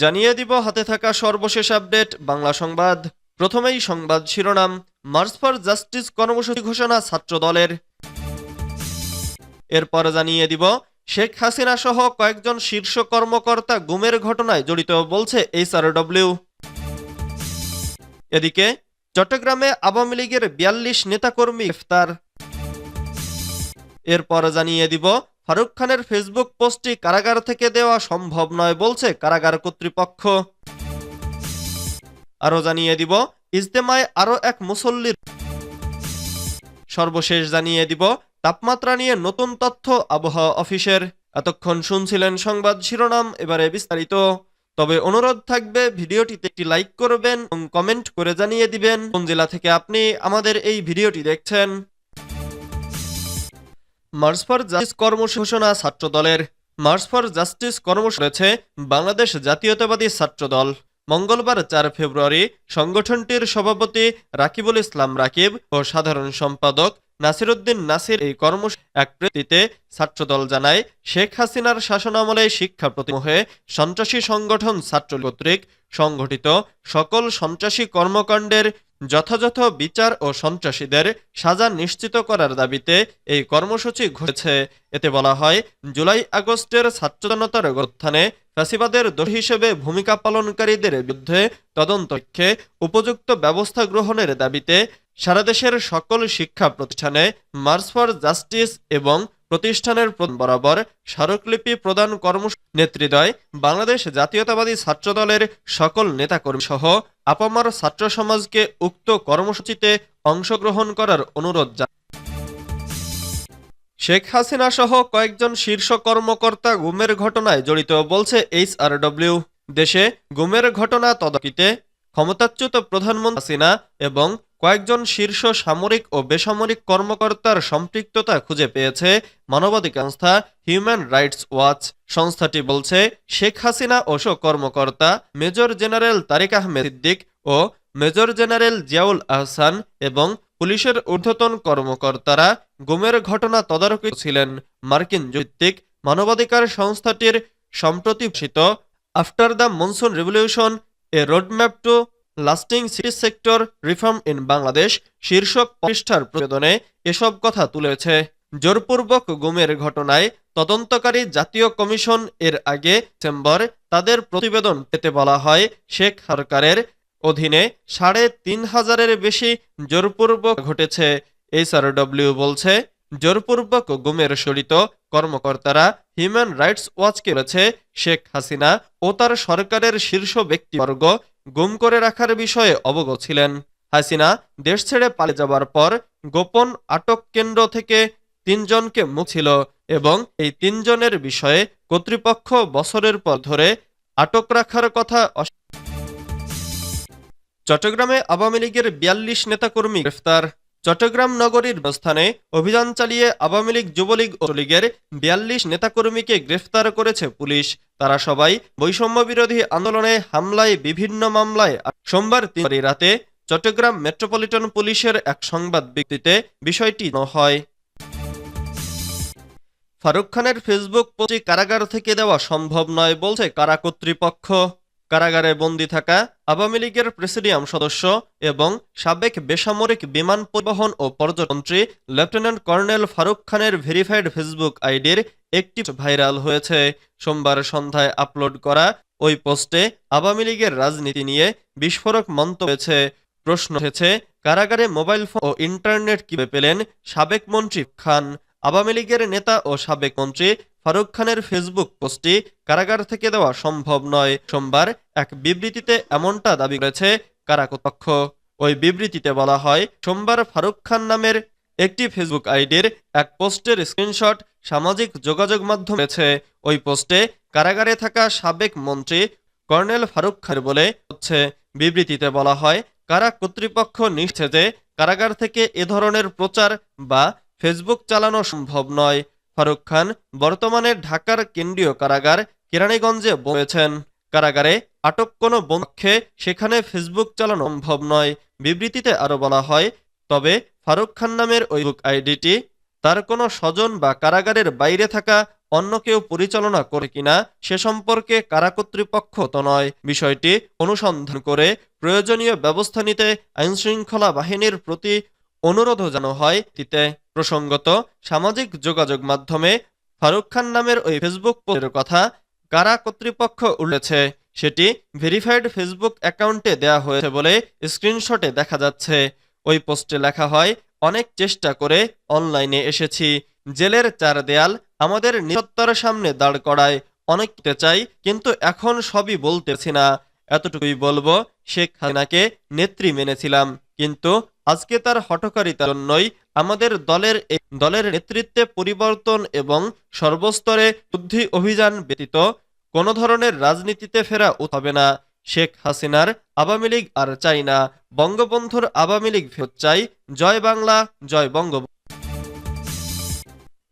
জানিয়ে দিব হাতে থাকা সর্বশেষ আপডেট, বাংলা সংবাদ। প্রথমেই সংবাদ শিরোনাম, মার্চ ফর জাস্টিস কর্মসূচি ঘোষণা ছাত্র দলের এরপর জানিয়ে দিব, শেখ হাসিনা সহ কয়েকজন শীর্ষ কর্মকর্তা গুমের ঘটনায় জড়িত বলছে এইচআরডব্লিউ এদিকে, চট্টগ্রামে আওয়ামী লীগের বিয়াল্লিশ নেতাকর্মী গ্রেফতার। এরপর জানিয়ে দিব ফারুক খানের ফেসবুক পোস্টটি কারাগার থেকে দেওয়া সম্ভব নয় বলছে কারাগার কর্তৃপক্ষ। আরও জানিয়ে দিব, ইজতেমায় আরও এক মুসল্লির সর্বশেষ জানিয়ে দিব, তাপমাত্রা নিয়ে নতুন তথ্য আবহাওয়া অফিসের। এতক্ষণ শুনছিলেন সংবাদ শিরোনাম, এবারে বিস্তারিত। তবে অনুরোধ থাকবে, ভিডিওটিতে একটি লাইক করবেন এবং কমেন্ট করে জানিয়ে দিবেন কোন জেলা থেকে আপনি আমাদের এই ভিডিওটি দেখছেন। মার্চ ফর জাস্টিস কর্মসূচি ঘোষণা ছাত্র দলের মার্চ ফর জাস্টিস কর্মসূচি রয়েছে বাংলাদেশ জাতীয়তাবাদী ছাত্র দল মঙ্গলবার চার ফেব্রুয়ারি সংগঠনটির সভাপতি রাকিবুল ইসলাম রাকিব ও সাধারণ সম্পাদক নাসিরুদ্দিন নাসির এই কর্মসূচি এক ছাত্রদল জানায়, শেখ হাসিনার শাসনামলে শিক্ষা প্রতিমোহে সন্ত্রাসী সংগঠন ছাত্র কর্তৃক সংগঠিত সকল সন্ত্রাসী কর্মকাণ্ডের যথাযথ বিচার ও সন্ত্রাসীদের সাজা নিশ্চিত করার দাবিতে এই কর্মসূচি ঘটেছে। এতে বলা হয়, জুলাই আগস্টের ছাত্র জনতার গত্থানে ফ্যাসিবাদের দোষী হিসেবে ভূমিকা পালনকারীদের বিরুদ্ধে তদন্তক্ষে উপযুক্ত ব্যবস্থা গ্রহণের দাবিতে সারা দেশের সকল শিক্ষা প্রতিষ্ঠানে মার্চ ফর জাস্টিস এবং প্রতিষ্ঠানের বরাবর স্মারকলিপি প্রদান কর্ম নেতৃদয় বাংলাদেশ জাতীয়তাবাদী ছাত্রদলের সকল নেতাকর্মী সহ আপামার ছাত্র সমাজকে উক্ত কর্মসূচিতে অংশগ্রহণ করার অনুরোধ জানায় শেখ হাসিনা সহ কয়েকজন শীর্ষ কর্মকর্তা গুমের ঘটনায় জড়িত বলছে এইচআরডব্লিউ দেশে গুমের ঘটনা তদাকিতে ক্ষমতাচ্যুত প্রধানমন্ত্রী হাসিনা এবং কয়েকজন শীর্ষ সামরিক ও বেসামরিক কর্মকর্তার সম্পৃক্ততা খুঁজে পেয়েছে মানবাধিকার সংস্থা হিউম্যান রাইটস ওয়াচ। সংস্থাটি বলছে, শেখ হাসিনা ও কর্মকর্তা মেজর জেনারেল তারিক আহমেদ সিদ্দিক ও মেজর জেনারেল জিয়াউল আহসান এবং পুলিশের ঊর্ধ্বতন কর্মকর্তারা গুমের ঘটনা তদারকি ছিলেন মার্কিন ভিত্তিক মানবাধিকার সংস্থাটির সম্প্রতি ঘোষিত after the monsoon revolution a roadmap to lasting city sector reform in Bangladesh শীর্ষক পৃষ্ঠার প্রতিবেদনে এসব কথা তুলেছে। জোরপূর্বক গুমের ঘটনায় তদন্তকারী জাতীয় কমিশন এর আগে ডিসেম্বর তাদের প্রতিবেদন পেতে বলা হয়, শেখ সরকারের অধীনে সাড়ে তিন হাজারের বেশি জোরপূর্বক ঘটেছে। এইচআরডব্লিউ বলছে, জোরপূর্বক গুমের শরিত কর্মকর্তারা হিউম্যান রাইটস ওয়াচকে বলেছে শেখ হাসিনা ও তার সরকারের শীর্ষ ব্যক্তিবর্গ গুম করে রাখার বিষয়ে অবগত ছিলেন। হাসিনা দেশ ছেড়ে পালিয়ে যাবার পর গোপন আটক কেন্দ্র থেকে তিনজনকে মুছিল এবং এই তিনজনের বিষয়ে কর্তৃপক্ষ বছরের পর ধরে আটক রাখার কথা চট্টগ্রামে আওয়ামী লীগের বিয়াল্লিশ নেতাকর্মী গ্রেফতার। চট্টগ্রাম নগরীর স্থানে অভিযান চালিয়ে আওয়ামী লীগ, যুবলীগ ও লীগের বিয়াল্লিশ নেতাকর্মীকে গ্রেফতার করেছে পুলিশ। তারা সবাই বৈষম্য বিরোধী আন্দোলনে হামলায় বিভিন্ন মামলায় সোমবার তিন রাতে চট্টগ্রাম মেট্রোপলিটন পুলিশের এক সংবাদ বিজ্ঞপ্তিতে বিষয়টি হয়। ফারুক খানের ফেসবুক পোস্টটি কারাগার থেকে দেওয়া সম্ভব নয় বলছে কারা কর্তৃপক্ষ। কারাগারে বন্দী থাকা আওয়ামী লীগের প্রেসিডিয়াম সদস্য এবং সাবেক বেসামরিক বিমান পরিবহন ও পর্যটনমন্ত্রী লেফটেন্যান্ট কর্নেল ফারুক খানের ভেরিফাইড ফেসবুক আইডির একটি ভাইরাল হয়েছে। সোমবার সন্ধ্যায় আপলোড করা ওই পোস্টে আওয়ামী লীগের রাজনীতি নিয়ে বিস্ফোরক মন্তব্য হয়েছে। প্রশ্ন উঠেছে, কারাগারে মোবাইল ফোন ও ইন্টারনেট কীভাবে পেলেন সাবেক মন্ত্রী খান? আওয়ামী লীগের নেতা ও সাবেক মন্ত্রী ফারুক খানের ফেসবুক পোস্টটি কারাগার থেকে দেওয়া সম্ভব নয়। সোমবার এক বিবৃতিতে এমনটা দাবি করেছে কারা কর্তৃপক্ষ। ওই বিবৃতিতে বলা হয়, সোমবার ফারুক খান নামের একটি ফেসবুক আইডির এক পোস্টের স্ক্রিনশট সামাজিক যোগাযোগ মাধ্যম ওই পোস্টে কারাগারে থাকা সাবেক মন্ত্রী কর্নেল ফারুক খান বলে হচ্ছে। বিবৃতিতে বলা হয়, কারা কর্তৃপক্ষ নিশ্চে যে কারাগার থেকে এ ধরনের প্রচার বা ফেসবুক চালানো সম্ভব নয়। ফারুক খান বর্তমানে ঢাকার কেন্দ্রীয় কারাগার কেরানীগঞ্জে বলেছেন কারাগারে আটক কোনো পক্ষে সেখানে ফেসবুক চালানো সম্ভব নয়, বিবৃতিতে আরও বলা হয়। তবে ফারুক খান নামের ওই বুক আইডিটি তার কোনো স্বজন বা কারাগারের বাইরে থাকা অন্য কেউ পরিচালনা করে কিনা সে সম্পর্কে কারা কর্তৃপক্ষ তো নয়। বিষয়টি অনুসন্ধান করে প্রয়োজনীয় ব্যবস্থা নিতে আইনশৃঙ্খলা বাহিনীর প্রতি অনুরোধও জানানো হয়। তিতে প্রসঙ্গত সামাজিক যোগাযোগ মাধ্যমে ফারুক খান নামের ওই ফেসবুক পোস্টের কথা কারা কর্তৃপক্ষ উল্লেছে সেটি ভেরিফাইড ফেসবুক অ্যাকাউন্টে দেয়া হয়েছে বলে স্ক্রিনশটে দেখা যাচ্ছে। ওই পোস্টে লেখা হয়, অনেক চেষ্টা করে অনলাইনে এসেছি। জেলের চার দেয়াল আমাদের নিরত্তার সামনে দাঁড় করায়। অনেক কিছু চাই, কিন্তু এখন সবই বলতেছি না। এতটুকুই বলব, শেখ হাসিনাকে নেত্রী মেনেছিলাম, কিন্তু আজকে তার হঠকারিতার জন্যই আমাদের দলের দলের নেতৃত্বে পরিবর্তন এবং সর্বস্তরে বুদ্ধি অভিযান ব্যতীত কোনো ধরনের রাজনীতিতে ফেরা হবে না। শেখ হাসিনার আওয়ামী লীগ আর চাই না। বঙ্গবন্ধুর আওয়ামী লীগ ফেরত চাই। জয় বাংলা, জয় বঙ্গবন্ধু।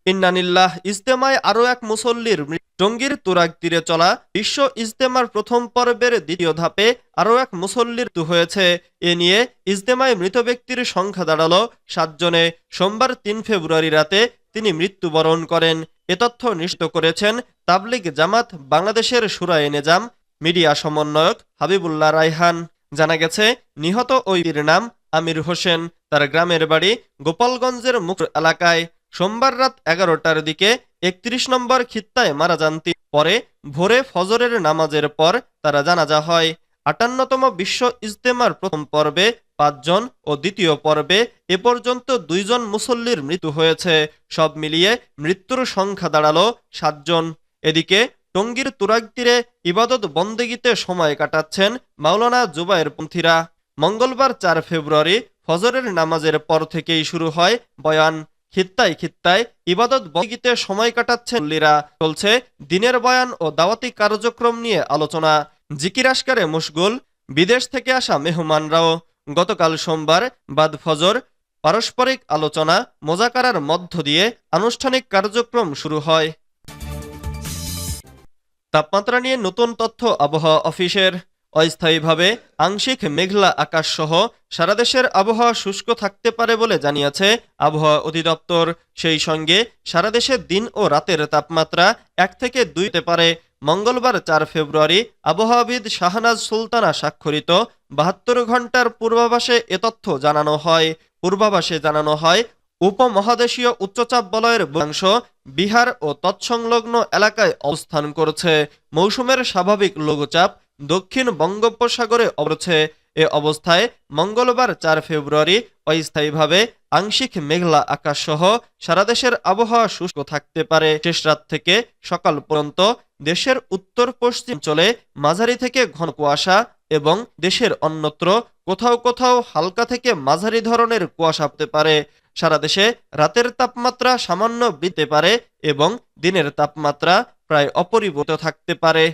ইন্নানিল্লাহ, ইজতেমায় আরও এক মুসল্লির টঙ্গীর তুরাগ তীরে চলা বিশ্ব ইজতেমার প্রথম পর্বের দ্বিতীয় ধাপে আরও এক মুসল্লির তু হয়েছে। এ নিয়ে ইজতেমায় মৃত ব্যক্তির সংখ্যা দাঁড়াল সাতজনে সোমবার তিন ফেব্রুয়ারি রাতে তিনি মৃত্যুবরণ করেন। এ তথ্য নিশ্চিত করেছেন তাবলিগ জামাত বাংলাদেশের সুরায় নেজাম মিডিয়া সমন্বয়ক হাবিবুল্লাহ রায়হান। জানা গেছে, নিহত ওই বীর নাম আমির হোসেন। তার গ্রামের বাড়ি গোপালগঞ্জের মুখ এলাকায়। সোমবার রাত এগারোটার দিকে একত্রিশ নম্বর খিত্তায় মারা যান পরে ভোরে ফজরের নামাজের পর তারা জানাজা হয়। আটান্নতম বিশ্ব ইজতেমার প্রথম পর্বে পাঁচজন ও দ্বিতীয় পর্বে এ পর্যন্ত দুইজন মুসল্লির মৃত্যু হয়েছে। সব মিলিয়ে মৃত্যুর সংখ্যা দাঁড়াল সাতজন। এদিকে টঙ্গীর তুরাগ তীরে ইবাদত বন্দেগিতে সময় কাটাচ্ছেন মাওলানা জুবায়ের পন্থীরা। মঙ্গলবার চার ফেব্রুয়ারি ফজরের নামাজের পর থেকেই শুরু হয় বয়ান। খিত্তায় খিত্তায় ইবাদত বন্দেগিতে সময় কাটাচ্ছেন লীরা। চলছে দিনের বয়ান ও দাওয়াতি কার্যক্রম নিয়ে আলোচনা। জিকিরাস্কারে মুশগুল, বিদেশ থেকে আসা মেহমানরাও। গতকাল সোমবার বাদ ফজর, পারস্পরিক আলোচনা মোজাকারার মধ্য দিয়ে আনুষ্ঠানিক কার্যক্রম শুরু হয়। তাপমাত্রা নিয়ে নতুন তথ্য আবহাওয়া অফিসের। অস্থায়ীভাবে আংশিক মেঘলা আকাশ সহ সারা দেশের আবহাওয়া শুষ্ক থাকতে পারে বলে জানিয়েছে আবহাওয়া অধিদপ্তর। সেই সঙ্গে সারা দেশে দিন ও রাতের তাপমাত্রা এক থেকে দুইতে পারে। মঙ্গলবার চার ফেব্রুয়ারি আবহাওয়াবিদ শাহনাজ সুলতানা স্বাক্ষরিত বাহাত্তর ঘণ্টার পূর্বাভাসে এ তথ্য জানানো হয়। পূর্বাভাসে জানানো হয়, উপমহাদেশীয় উচ্চচাপ বলয়ের অংশ বিহার ও তৎসংলগ্ন এলাকায় অবস্থান করছে। মৌসুমের স্বাভাবিক লঘুচাপ দক্ষিণ বঙ্গোপসাগরে অবরছে এ অবস্থায় মঙ্গলবার চার ফেব্রুয়ারি অস্থায়ীভাবে আংশিক মেঘলা আকাশ সহ সারা দেশের আবহাওয়া শুষ্ক থাকতে পারে। শেষ রাত থেকে সকাল পর্যন্ত দেশের উত্তর পশ্চিম অঞ্চলে মাঝারি থেকে ঘন কুয়াশা এবং দেশের অন্যত্র কোথাও কোথাও হালকা থেকে মাঝারি ধরনের কুয়াশা হতে পারে। সারা দেশে রাতের তাপমাত্রা সামান্য বৃদ্ধি পারে এবং দিনের তাপমাত্রা প্রায় অপরিবর্তিত থাকতে পারে।